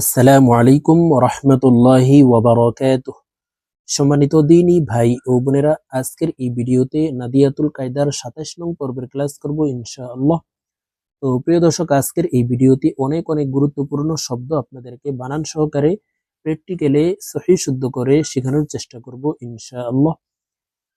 আসসালামু আলাইকুম রহমতুল্লাহি ওয়াবারকাত সম্মানিত দিনী ভাই ও বোনেরা, আজকের এই ভিডিওতে নাদিয়াতুল কায়দার সাতাশ নং পর্বের ক্লাস করব ইনশাআল্লাহ। তো প্রিয় দর্শক, আজকের এই ভিডিওতে অনেক অনেক গুরুত্বপূর্ণ শব্দ আপনাদেরকে বানান সহকারে প্র্যাকটিক্যালে সহি শুদ্ধ করে শেখানোর চেষ্টা করব ইনশাআল্লাহ।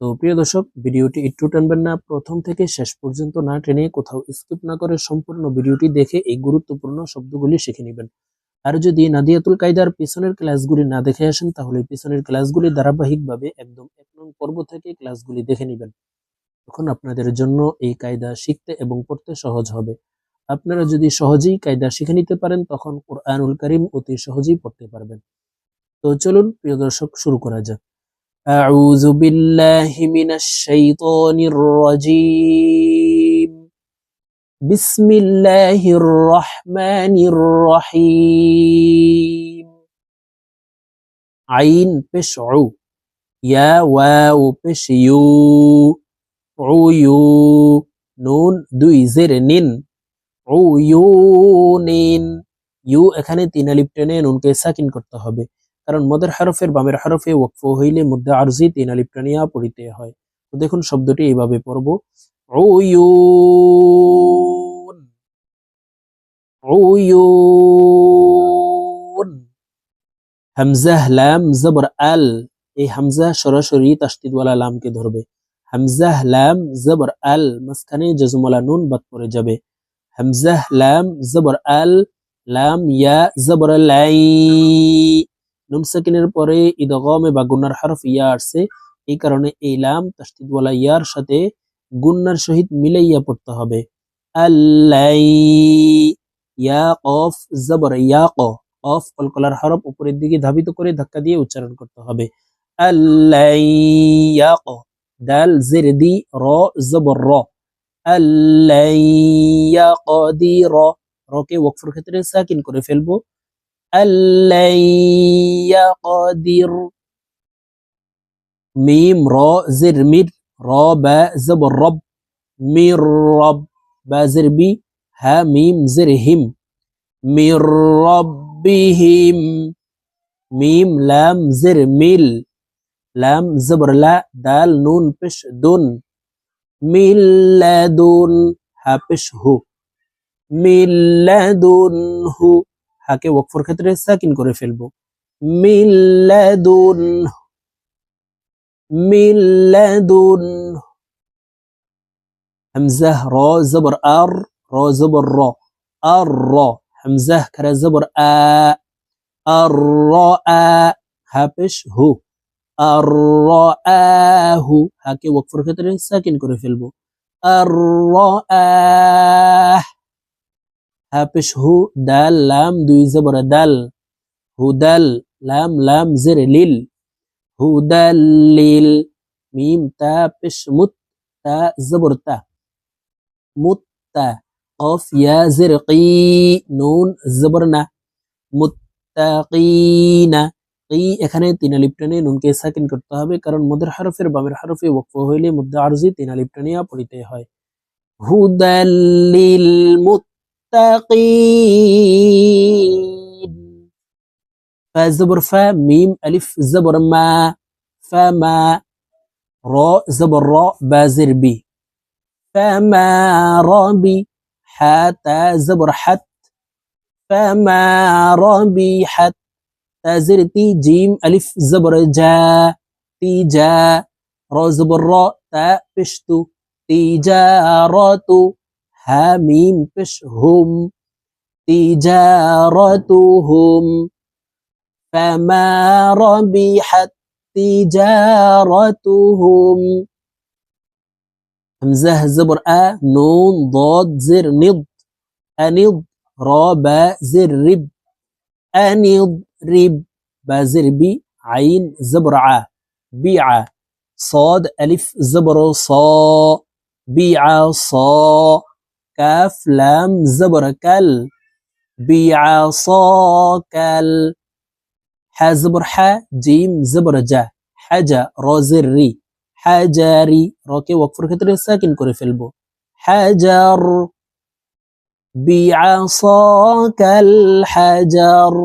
তো প্রিয় দর্শক, ভিডিওটি একটু টানবেন না, প্রথম থেকে শেষ পর্যন্ত না টেনে কোথাও স্কিপ না করে সম্পূর্ণ ভিডিওটি দেখে এই গুরুত্বপূর্ণ শব্দগুলি শিখে নেবেন। আর যদি নাদিয়াতুল কায়দার পিছনের ক্লাসগুলি না দেখে আসেন তাহলে পিছনের ক্লাসগুলি ধারাবাহিকভাবে একদম এক নং পর্ব থেকে ক্লাসগুলি দেখে নেবেন তখন আপনাদের জন্য এই কায়দা শিখতে এবং পড়তে সহজ হবে আপনারা যদি সহজেই কায়দা শিখে নিতে পারেন তখন কোরআনুল করিম অতি সহজেই পড়তে পারবেন তো চলুন প্রিয় দর্শক শুরু করা যাক أعوذ بالله من الشيطان الرجيم বিসমিল্লাহির রহমানির রহিম। আইন পেশ উ ইয়া ওয়াউ পেশ ইউ উ ইউ নুন দুই জের নিন উ ইউ নিন ইউ এখানে তিন আলিপ টেনে নুনকে সাকিন করতে হবে, কারণ মদের হরফের বামের হরফে ওকফ হইলে মুদ্দা আরজি তিন আলিপ টানিয়া পড়িতে হয়। তো দেখুন শব্দটি এইভাবে পড়ব। উয়ুন উয়ুন হামজাহ লাম জবর আল এই হামজা সরাসরি তাসদিদওয়ালা লামকে ধরবে। হামজাহ লাম জবর আল মাঝখানে জজমওয়ালা নুন বাদ পড়ে যাবে। হামজাহ লাম জবর আল লাম ইয়া জবর লাই নুন সাকিনের পরে ইদগমে বা গুন্নার হরফ ইয়া আসছে এই কারণে এই লাম তাসদিদওয়ালা ইয়ার সাথে গুন্নার সহিত মিলাইয়া পড়তে হবে। ইয়া কফ, জবর, ইয়া ক, কফ কলকলার হরফ উপরের দিকে ধাবিত করে ধাক্কা দিয়ে উচ্চারণ করতে হবে। আল্লাই ইয়া ক, দাল, জের, দি, র, জবর, র। আল্লাই ইয়া রকে ওয়াকফর ক্ষেত্রে সাকিন করে ফেলব। আল্লাই ইয়া ক মিম, র, জের, মির র বা জব রব, মির রব বা জের বি হা মিম জের হিম, মির রব্বিহিম মিম লাম জের মিল, লাম জবর লা, দাল নুন পেশ দুন, মিল লাদুন হা পেশ হু, মিল লাদুন হু হাকে ওয়াকফর ক্ষেত্রে সাকিন করে ফেলব, মিল লাদুন হু মিল্লাদুন হামজাহ র জবর আর র জবর র আর র হামজাহ খারা জবর আ আর র আ হাফেশ হু আর র আহু হাকে ওয়াকফর ক্ষেত্রে সাকিন করে ফেলব আর র আহ হাফেশ হু দাল লাম দুই জবর দাল হুদাল লাম লাম জের লিল হুদাল্লিল, মিম, তা, পেশ, মুত, তা, জবর, তা। মুত্তা কফ, ইয়া, জের, কি, নুন, জবর, না। মুত্তাকিনা, কি, এখানে তিন নুনকে সাকিন করতে হবে, কারণ মদের হরফের বামের হরফে ওয়াকফ হইলে মধ্যে আরজি তিন পড়িতে হয়। হুদাল্লিল মুত آه، زبر فا ميم ألف زبر ما فما را زبر راء بازر بي. فما ربي حتى زبر حت. فما ربي حت. تازر تي جيم ألف زبر جا. تي جا. را زبر را تا بشتو. تجارة ها ميم بشهم تجارتهم فما ربحت تجارتهم. همزة زبر آ نون ضاد زر نض. أنض رابا زر رب. أنض رب. با زر بي. عين زبر ع بيع. صاد ألف زبر صا بيع صا كاف لام زبر كل. بيع صا كل. হা জবর হা জিম জবর জা হাজা রজের রি হাজারি রকে ওয়াকফের ক্ষেত্রে সাকিন করে ফেলবো হাজার বিআসাকাল হাজার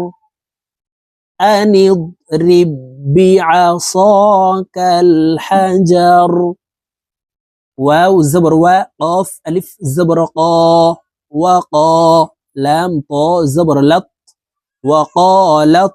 أن اضرب بعصاك الحجر واو زبر و قاف ألف زبر قا وقا لام طا زبر لط وقالت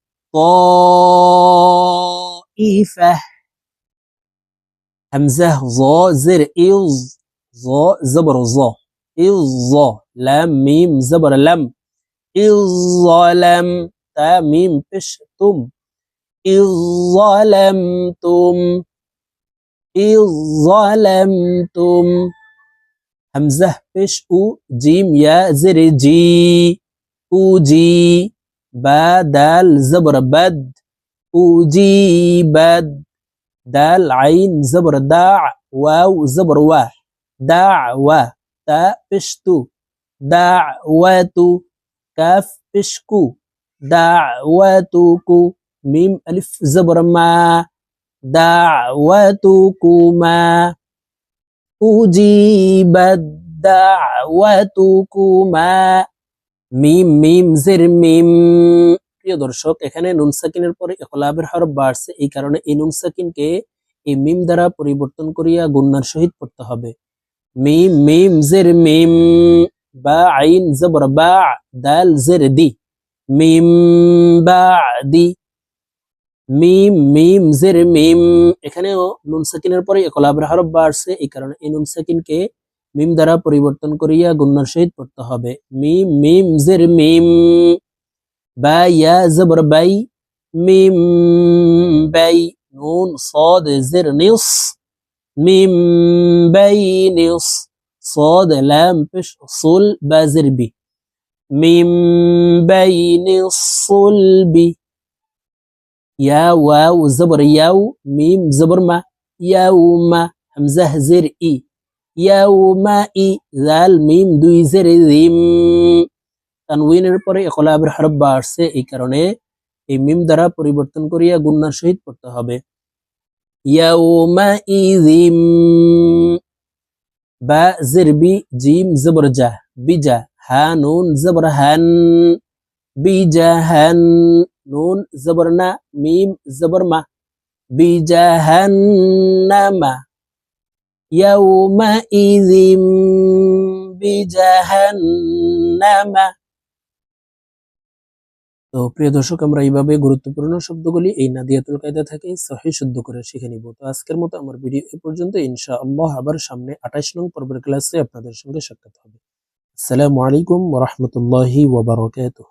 الطائفة همزة ظا زر إز ظا زبر ظا إز لام ميم زبر لم. إذ ظلم تا ميم بش تم. إذ ظلمتم إذ ظلمتم همزة بش أو جيم يا زر جي أوجي با دال زبر بد أجيبت. دال عين زبر داع واو زبر وا. دعوة تا بشتو دعوة كاف بشكو دعوتكو ميم ألف زبر ما. دعوتكما أجيبت. دعوتكما মিম মিম, জের মিম। প্রিয় দর্শক, এখানে নুন সাকিনের পরে একলাবের হরফ বাড়ছে। এই কারণে এই নুন সাকিনকে এই মিম দ্বারা পরিবর্তন করিয়া গুন্নার সহিত পড়তে হবে। মিম মিম, জের মিম। বা আইন জবর, বা দাল, জের দি। মিম, বা দি। মিম মিম, জের মিম। এখানেও নুন সাকিনের পরে একলাবের হরফ বাড়ছে। এই কারণে এই নুন সাকিনকে মিম দ্বারা পরিবর্তন করিয়া গুন্নার সহিত পড়তে হবে মিম মিম জের মিম বা ইয়া জবর বাই মিম বাই নুন صاد زر نص মিম বাই নিস صاد لام بش صل با زر بي মিম বাই নিস صلب يا واو زبر ياو ميم زبر ما يوم همزة زر إي ইয়াউমাই জাল মিম, দুই জের জিম। তানউইনের পরে ইকলাবের হরফ বা আসছে, এই এই মিম দ্বারা পরিবর্তন করিয়া গুন্নার সহিত পড়তে হবে। ইয়াউমাইযিম বা জের জিম, জবর বিজা হা, নুন, জবর হান বিজাহান নুন, জবর না, মিম, জবর মা বিজাহান্নামা يومئذ بجهنم তো প্রিয় দর্শক আমরা এইভাবে গুরুত্বপূর্ণ শব্দগুলি এই নাদিয়াতুল কায়দা থেকে সহি শুদ্ধ করে শিখে নিব তো আজকের মতো আমার ভিডিও এ পর্যন্ত ইনশাআল্লাহ আবার সামনে আঠাশ নং পর্বের ক্লাসে আপনাদের সঙ্গে সাক্ষাৎ হবে আসসালামু আলাইকুম ওয়া রাহমাতুল্লাহি ওয়া বারাকাতুহু